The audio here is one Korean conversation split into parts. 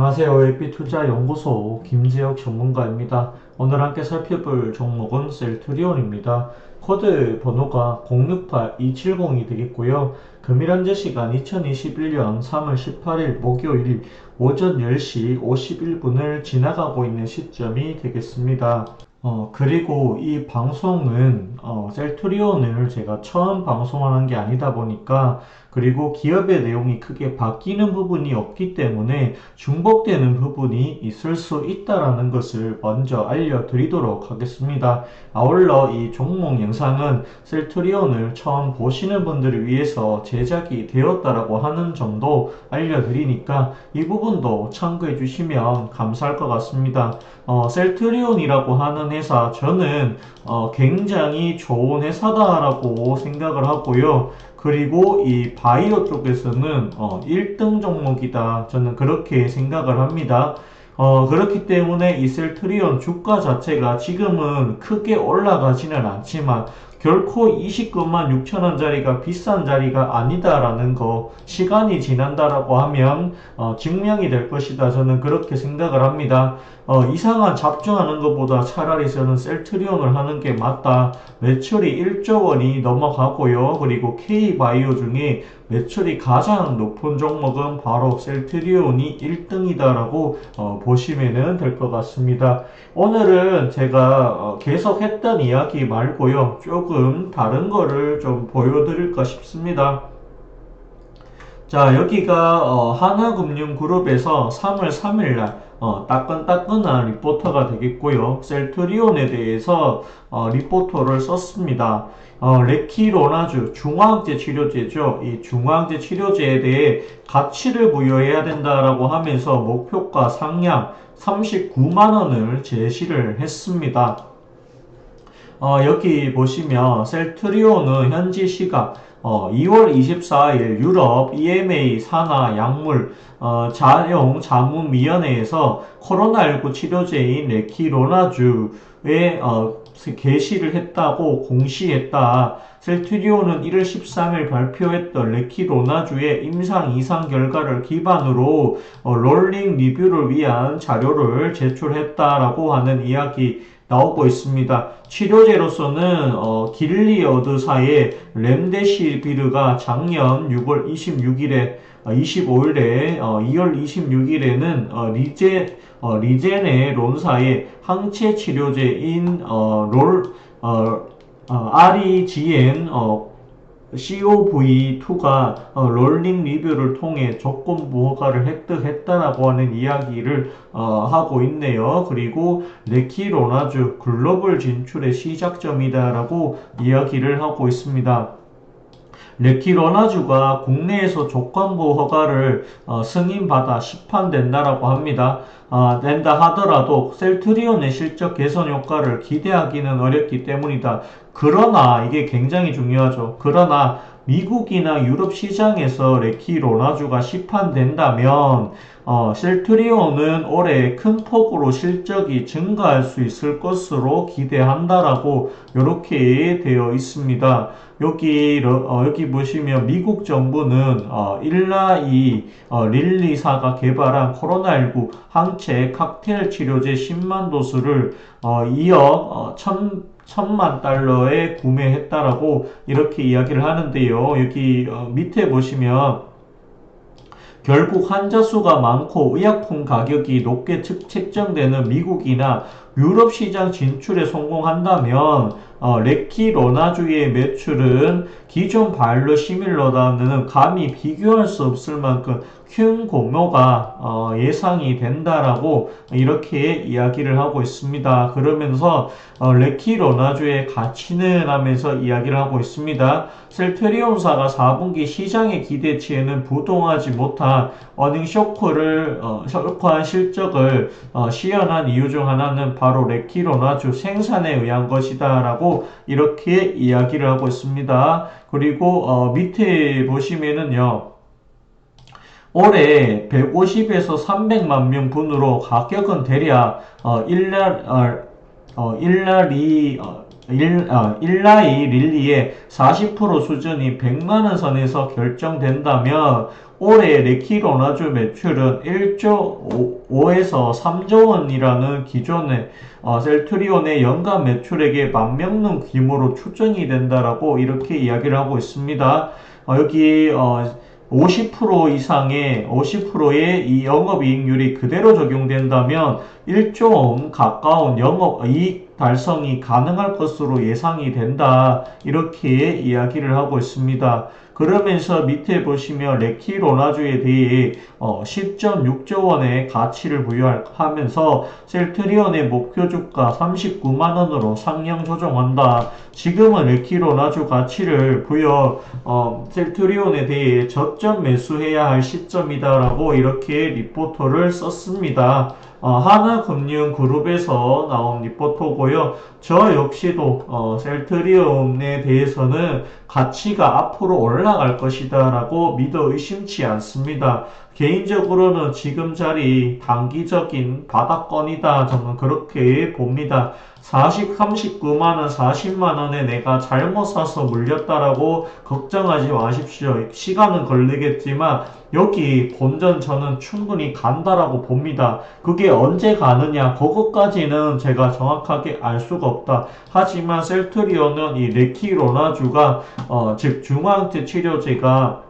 안녕하세요. AP투자연구소 김재혁 전문가입니다. 오늘 함께 살펴볼 종목은 셀트리온입니다. 코드 번호가 068270이 되겠고요. 금일 현재 시간 2021년 3월 18일 목요일 오전 10시 51분을 지나가고 있는 시점이 되겠습니다. 어, 그리고 이 방송은 어, 셀트리온을 제가 처음 방송하는 게 아니다 보니까 그리고 기업의 내용이 크게 바뀌는 부분이 없기 때문에 중복되는 부분이 있을 수 있다라는 것을 먼저 알려드리도록 하겠습니다. 아울러 이 종목 영상은 셀트리온을 처음 보시는 분들을 위해서 제작이 되었다라고 하는 점도 알려드리니까 이 부분도 참고해 주시면 감사할 것 같습니다. 어, 셀트리온이라고 하는 회사 저는 어, 굉장히 좋은 회사다라고 생각을 하고요. 그리고 이 바이오 쪽에서는 어, 1등 종목이다. 저는 그렇게 생각을 합니다. 어, 그렇기 때문에 이 셀트리온 주가 자체가 지금은 크게 올라가지는 않지만 결코 29만 6천 원짜리가 비싼 자리가 아니다라는 거 시간이 지난다라고 하면 어, 증명이 될 것이다. 저는 그렇게 생각을 합니다. 어, 이상한 잡중하는 것보다 차라리 저는 셀트리온을 하는 게 맞다. 매출이 1조 원이 넘어가고요. 그리고 K바이오 중에 매출이 가장 높은 종목은 바로 셀트리온이 1등이다라고 어, 보시면 될 것 같습니다. 오늘은 제가 어, 계속 했던 이야기 말고요. 조금 다른 거를 좀 보여드릴까 싶습니다 자 여기가 어, 하나금융그룹에서 3월 3일날 어, 따끈따끈한 리포터가 되겠고요. 셀트리온에 대해서 어, 리포터를 썼습니다. 어, 레키로나주 중화항제 치료제죠. 이 중화항제 치료제에 대해 가치를 부여해야 된다라고 하면서 목표가 상향 39만 원을 제시를 했습니다. 어, 여기 보시면 셀트리온은 현지 시각 어, 2월 24일 유럽 EMA 산하 약물 어, 자용 자문위원회에서 코로나19 치료제인 레키로나주에 어, 게시를 했다고 공시했다. 셀트리온은 1월 13일 발표했던 레키로나주의 임상 이상 결과를 기반으로 어, 롤링 리뷰를 위한 자료를 제출했다라고 하는 이야기 나오고 있습니다. 치료제로서는 어, 길리어드사의 렘데시비르가 작년 6월 26일에 어, 25일에 어, 2월 26일에는 어, 리제 어, 리제네론사의 항체 치료제인 어, 롤 REGN 어, COV2가 어, 롤링 리뷰를 통해 조건부 허가를 획득했다라고 하는 이야기를 어, 하고 있네요. 그리고 레키로나주 글로벌 진출의 시작점이다라고 이야기를 하고 있습니다. 레키로나주가 국내에서 조건부 허가를 어, 승인받아 시판된다라고 합니다. 어, 된다 하더라도 셀트리온의 실적 개선 효과를 기대하기는 어렵기 때문이다. 그러나 이게 굉장히 중요하죠. 그러나 미국이나 유럽 시장에서 레키 로나주가 시판된다면 어, 셀트리온은 올해 큰 폭으로 실적이 증가할 수 있을 것으로 기대한다라고 이렇게 되어 있습니다. 여기 어, 여기 보시면 미국 정부는 어, 일라이 어, 릴리사가 개발한 코로나19 항체 칵테일 치료제 10만 도수를 어, 2억 어, 1 천만 달러에 구매했다라고 이렇게 이야기를 하는데요. 여기 어, 밑에 보시면 결국 환자 수가 많고 의약품 가격이 높게 책정되는 미국이나 유럽 시장 진출에 성공한다면 어, 레키로나주의 매출은 기존 바이러 시밀러다는 감히 비교할 수 없을 만큼 큰 공모가 어, 예상이 된다라고 이렇게 이야기를 하고 있습니다. 그러면서 어, 레키 로나주의 가치는 하면서 이야기를 하고 있습니다. 셀테리온사가 4분기 시장의 기대치에는 부동하지 못한 어닝 쇼크를 어, 쇼크한 실적을 어, 시연한 이유 중 하나는 바로 레키 로나주 생산에 의한 것이다라고 이렇게 이야기를 하고 있습니다. 그리고 어, 밑에 보시면은요. 올해 150에서 300만 명 분으로 가격은 대략 어, 1날 어, 어, 1날이 어, 일, 아, 일라이 릴리의 40% 수준이 100만원 선에서 결정된다면 올해 레키 로나주 매출은 1조 5 에서 3조 원이라는 기존의 어, 셀트리온의 연간 매출액에 만명는 규모로 추정이 된다라고 이렇게 이야기를 하고 있습니다. 어, 여기 어, 50% 이상의 50%의 이 영업이익률이 그대로 적용된다면 1조 원 가까운 영업이익 달성이 가능할 것으로 예상이 된다. 이렇게 이야기를 하고 있습니다. 그러면서 밑에 보시면 레키 로나주에 대해 어, 10.6조 원의 가치를 부여하면서 셀트리온의 목표 주가 39만 원으로 상향 조정한다. 지금은 레키 로나주 가치를 부여 어, 셀트리온에 대해 저점 매수해야 할 시점이다라고 이렇게 리포터를 썼습니다. 어, 하나금융그룹에서 나온 리포터고요. 저 역시도 어, 셀트리온에 대해서는 가치가 앞으로 올라갈 것이다 라고 믿어 의심치 않습니다. 개인적으로는 지금 자리 단기적인 바닥권이다. 저는 그렇게 봅니다. 40, 39만원, 40만원에 내가 잘못 사서 물렸다라고 걱정하지 마십시오. 시간은 걸리겠지만 여기 본전 저는 충분히 간다라고 봅니다. 그게 언제 가느냐, 그것까지는 제가 정확하게 알 수가 없다. 하지만 셀트리온은 이 레키로나주가, 어, 즉 중앙체 치료제가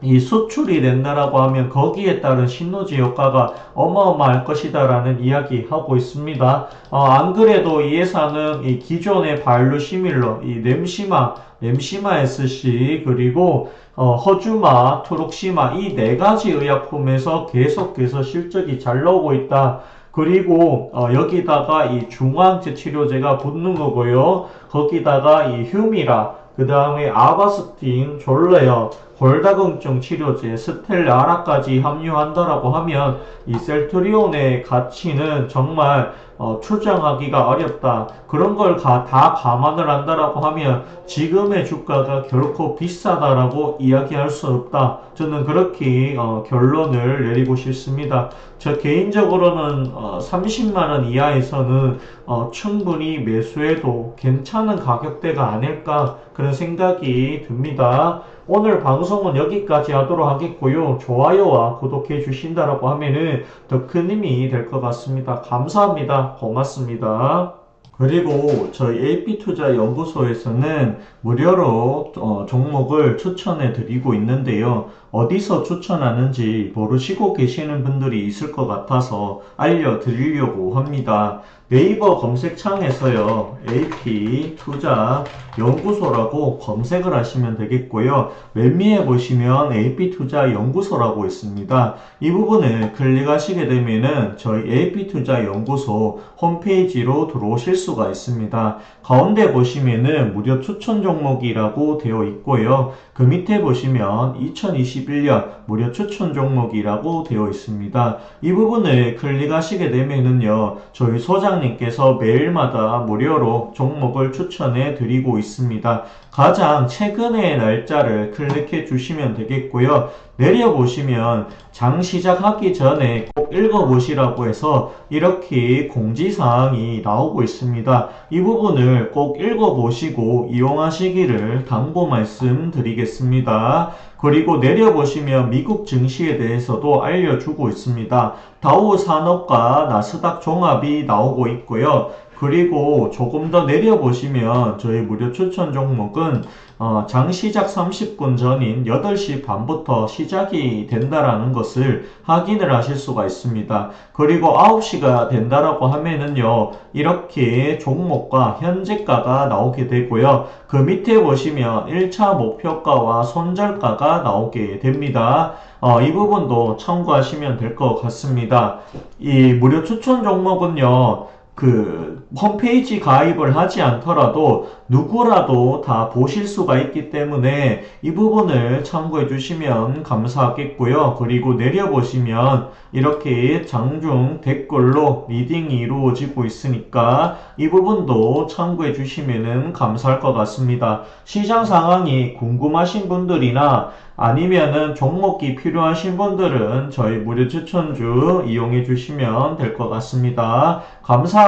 이 수출이 된다라고 하면 거기에 따른 신노지 효과가 어마어마할 것이다라는 이야기 하고 있습니다. 어, 안 그래도 이 회사는 이 기존의 바이오시밀러, 이 렘시마, 렘시마 SC 그리고 어, 허주마, 트록시마 이 네 가지 의약품에서 계속해서 실적이 잘 나오고 있다. 그리고 어, 여기다가 이 중앙제 치료제가 붙는 거고요. 거기다가 이 휴미라, 그 다음에 아바스틴, 졸레어, 골다공증 치료제 스텔라라까지 합류한다라고 하면 이 셀트리온의 가치는 정말 어, 추정하기가 어렵다. 그런 걸 다 감안을 한다라고 하면 지금의 주가가 결코 비싸다라고 이야기할 수 없다. 저는 그렇게 어, 결론을 내리고 싶습니다. 저 개인적으로는 어, 30만원 이하에서는 어, 충분히 매수해도 괜찮은 가격대가 아닐까 그런 생각이 듭니다. 오늘 방송은 여기까지 하도록 하겠고요. 좋아요와 구독해 주신다라고 하면은 더 큰 힘이 될 것 같습니다. 감사합니다. 고맙습니다. 그리고 저희 AP투자 연구소에서는 무료로 어, 종목을 추천해 드리고 있는데요. 어디서 추천하는지 모르시고 계시는 분들이 있을 것 같아서 알려드리려고 합니다. 네이버 검색창에서요, AP 투자 연구소라고 검색을 하시면 되겠고요. 맨 위에 보시면 AP 투자 연구소라고 있습니다. 이 부분을 클릭하시게 되면은 저희 AP 투자 연구소 홈페이지로 들어오실 수가 있습니다. 가운데 보시면은 무료 추천 종목이라고 되어 있고요. 그 밑에 보시면 2021년 무료 추천 종목이라고 되어 있습니다. 이 부분을 클릭하시게 되면은요, 저희 소장 님께서 매일마다 무료로 종목을 추천해 드리고 있습니다. 가장 최근의 날짜를 클릭해 주시면 되겠고요. 내려보시면 장 시작하기 전에 꼭 읽어보시라고 해서 이렇게 공지사항이 나오고 있습니다. 이 부분을 꼭 읽어보시고 이용하시기를 당부 말씀드리겠습니다. 그리고 내려보시면 미국 증시에 대해서도 알려주고 있습니다. 다우 산업과 나스닥 종합이 나오고 있고요. 그리고 조금 더 내려보시면 저희 무료 추천 종목은 어, 장 시작 30분 전인 8시 반부터 시작이 된다라는 것을 확인을 하실 수가 있습니다. 그리고 9시가 된다라고 하면은요, 이렇게 종목과 현재가가 나오게 되고요. 그 밑에 보시면 1차 목표가와 손절가가 나오게 됩니다. 어, 이 부분도 참고하시면 될 것 같습니다. 이 무료 추천 종목은요, 그 홈페이지 가입을 하지 않더라도 누구라도 다 보실 수가 있기 때문에 이 부분을 참고해 주시면 감사하겠고요. 그리고 내려보시면 이렇게 장중 댓글로 리딩이 이루어지고 있으니까 이 부분도 참고해 주시면 감사할 것 같습니다. 시장 상황이 궁금하신 분들이나 아니면은 종목이 필요하신 분들은 저희 무료 추천주 이용해 주시면 될 것 같습니다.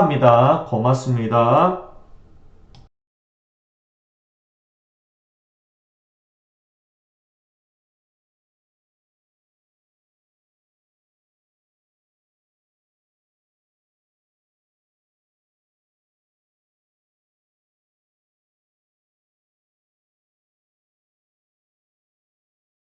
감사합니다. 고맙습니다.